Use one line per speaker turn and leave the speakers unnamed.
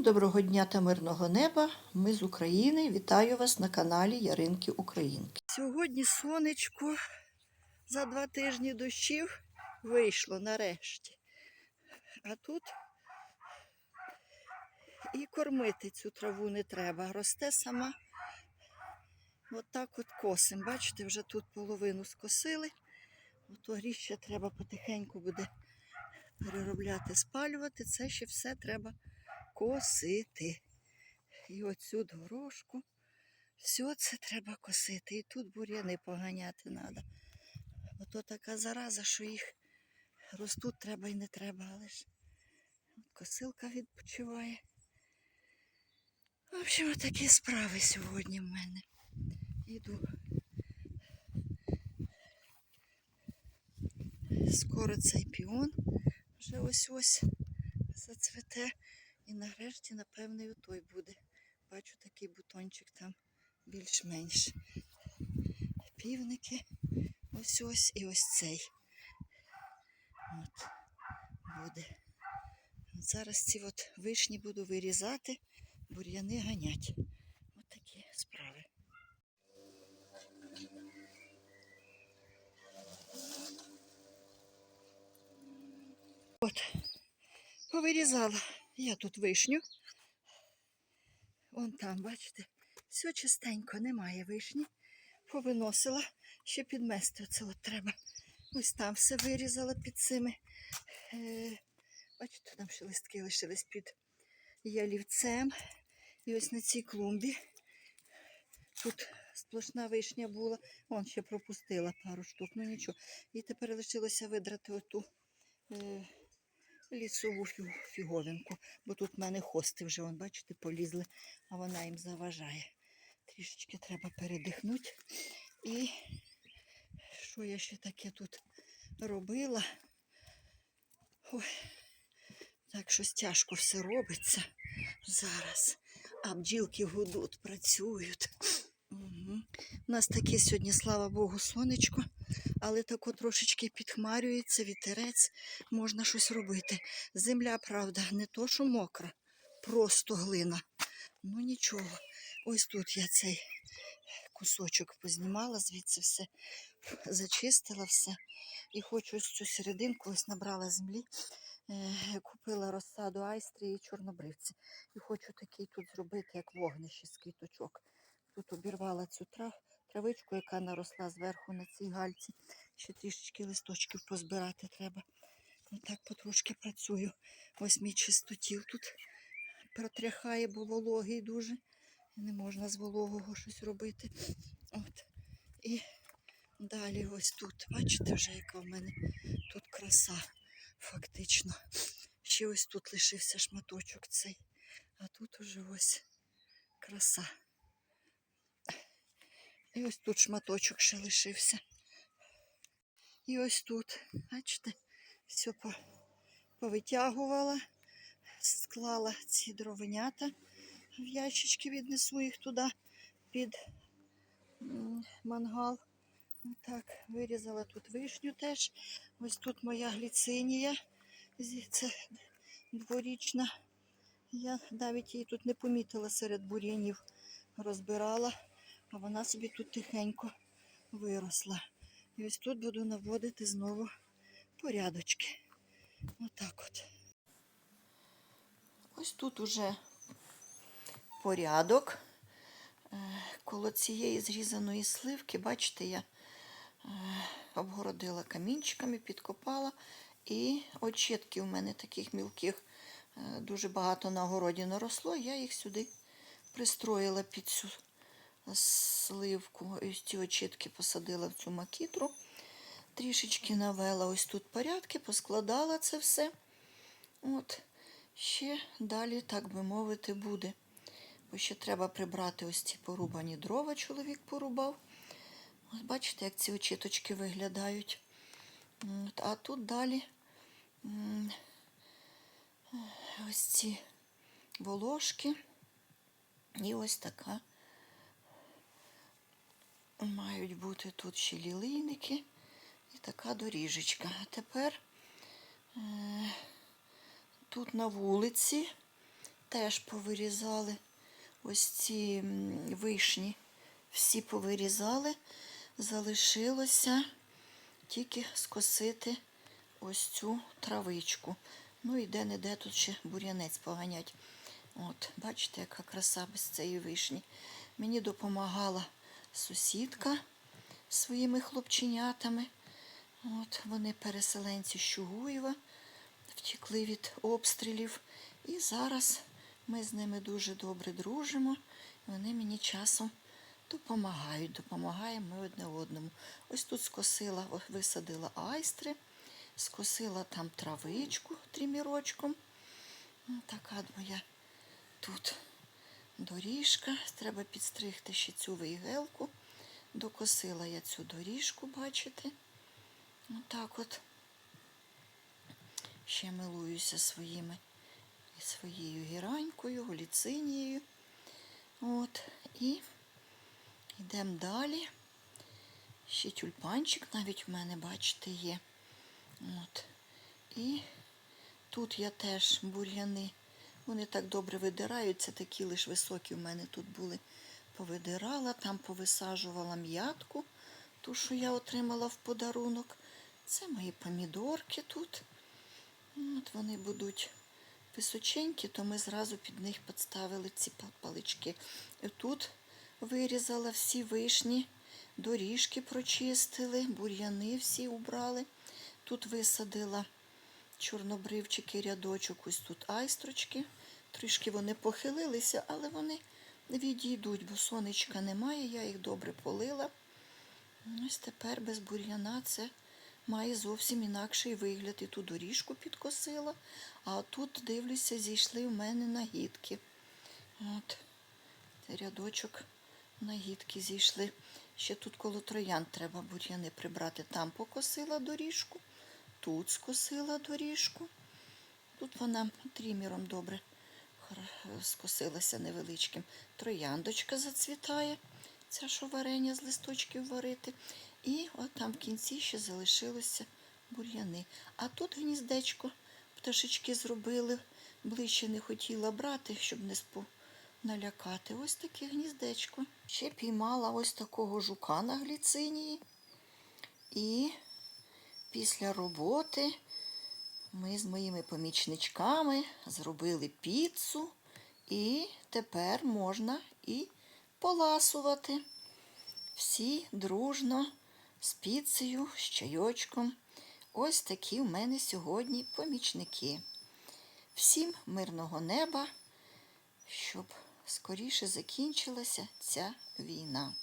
Всім доброго дня та мирного неба. Ми з України. Вітаю вас на каналі Яринки Українки. Сьогодні сонечко за два тижні дощів вийшло нарешті. А тут і кормити цю траву не треба. Росте сама. От от косим. Бачите, вже тут половину скосили. Ото гріще треба потихеньку буде переробляти, спалювати. Це ще все треба косити. І оцю дорожку. Все це треба косити. І тут бур'яни поганяти треба. Ото така зараза, що їх ростуть треба і не треба, але ж косилка відпочиває. В общем, такі справи сьогодні в мене. Іду. Скоро цей піон вже ось-ось зацвете. І нарешті, напевне, і той буде. Бачу такий бутончик там більш-менш. Півники. Ось ось і ось цей. От буде. Зараз ці от вишні буду вирізати, бур'яни ганять. От такі справи. От, повирізала я тут вишню. Вон там, бачите, все чистенько, немає вишні. Повиносила, ще підмести оце от треба. Ось там все вирізала під цими. Е, бачите, там ще листки лишились під ялівцем. І ось на цій клумбі. Тут сплошна вишня була. Вон ще пропустила пару штук, ну нічого. І тепер лишилося видрати оту. Е, лісову фіговинку, бо тут в мене хости вже, вон, бачите, полізли, а вона їм заважає. Трішечки треба передихнути. І що я ще таке тут робила? Ой, так щось тяжко все робиться зараз. А бджілки гудуть, працюють. Угу. У нас таке сьогодні, слава Богу, сонечко, але тако трошечки підхмарюється, вітерець, можна щось робити. Земля, правда, не то, що мокра, просто глина. Ну нічого. Ось тут я цей кусочок познімала, звідси все зачистила все. І хочу ось цю серединку, ось набрала землі, е, купила розсаду айстрі і чорнобривці. І хочу такий тут зробити, як вогнище з квіточок. Тут обірвала цю трав, травичку, яка наросла зверху на цій гальці. Ще трішечки листочків позбирати треба. Отак потрошки працюю. Ось мій чистотіл тут протряхає, бо вологий дуже. Не можна з вологого щось робити. От. І далі ось тут. Бачите вже, яка в мене тут краса, фактично. Ще ось тут лишився шматочок цей. А тут уже ось краса. І ось тут шматочок ще лишився. І ось тут, бачите, все повитягувала, склала ці дровенята в ящички, віднесу їх туди під мангал. Так, вирізала тут вишню теж. Ось тут моя гліцинія. Це дворічна. Я навіть її тут не помітила серед бур'янів. Розбирала, а вона собі тут тихенько виросла. І ось тут буду наводити знову порядочки. Отак от. Ось тут уже порядок. Е, Коло цієї зрізаної сливки, бачите, я е, обгородила камінчиками, підкопала. І очітки у мене таких мілких е, дуже багато на городі наросло. Я їх сюди пристроїла під цю сливку. Ось ці очітки посадила в цю макітру. Трішечки навела ось тут порядки, поскладала це все. От, ще далі, так би мовити, буде. Бо ще треба прибрати ось ці порубані дрова, чоловік порубав. Ось бачите, як ці очіточки виглядають. От, а тут далі ось ці волошки. І ось така. Мають бути тут ще лілийники і така доріжечка. А тепер е, тут на вулиці теж повирізали ось ці вишні. Всі повирізали. Залишилося тільки скосити ось цю травичку. Ну і де-не-де тут ще бур'янець поганять. От, бачите, яка краса без цієї вишні. Мені допомагала сусідка своїми хлопченятами. От, вони переселенці з Чугуєва, втікли від обстрілів. І зараз ми з ними дуже добре дружимо. Вони мені часом допомагають, допомагаємо ми одне одному. Ось тут скосила, висадила айстри, скосила там травичку трімірочком. Ну, Така моя тут доріжка. Треба підстригти ще цю вейгелку. Докосила я цю доріжку, бачите? Отак от. Ще милуюся своїми своєю гіранькою, голіцинією. От. І йдемо далі. Ще тюльпанчик навіть в мене, бачите, є. От. І тут я теж бур'яни. Вони так добре видираються, такі лише високі в мене тут були. Повидирала, там повисаджувала м'ятку, ту, що я отримала в подарунок. Це мої помідорки тут. От вони будуть височенькі, то ми зразу під них підставили ці палички. І Тут вирізала всі вишні, доріжки прочистили, бур'яни всі убрали. Тут висадила чорнобривчики, рядочок, ось тут айстрочки. Трішки вони похилилися, але вони відійдуть, бо сонечка немає, я їх добре полила. Ось тепер без бур'яна це має зовсім інакший вигляд. І ту доріжку підкосила, а тут, дивлюся, зійшли в мене нагідки. От, рядочок нагідки зійшли. Ще тут коло троян треба бур'яни прибрати. Там покосила доріжку, тут скосила доріжку. Тут вона тріміром добре хор- скосилася невеличким. Трояндочка зацвітає, ця що варення з листочків варити. І от там в кінці ще залишилося бур'яни. А тут гніздечко пташечки зробили. Ближче не хотіла брати, щоб не спо налякати. Ось таке гніздечко. Ще піймала ось такого жука на гліцинії. І після роботи ми з моїми помічничками зробили піцу, і тепер можна і поласувати. Всі дружно з піцею, з чайочком. Ось такі в мене сьогодні помічники. Всім мирного неба, щоб скоріше закінчилася ця війна.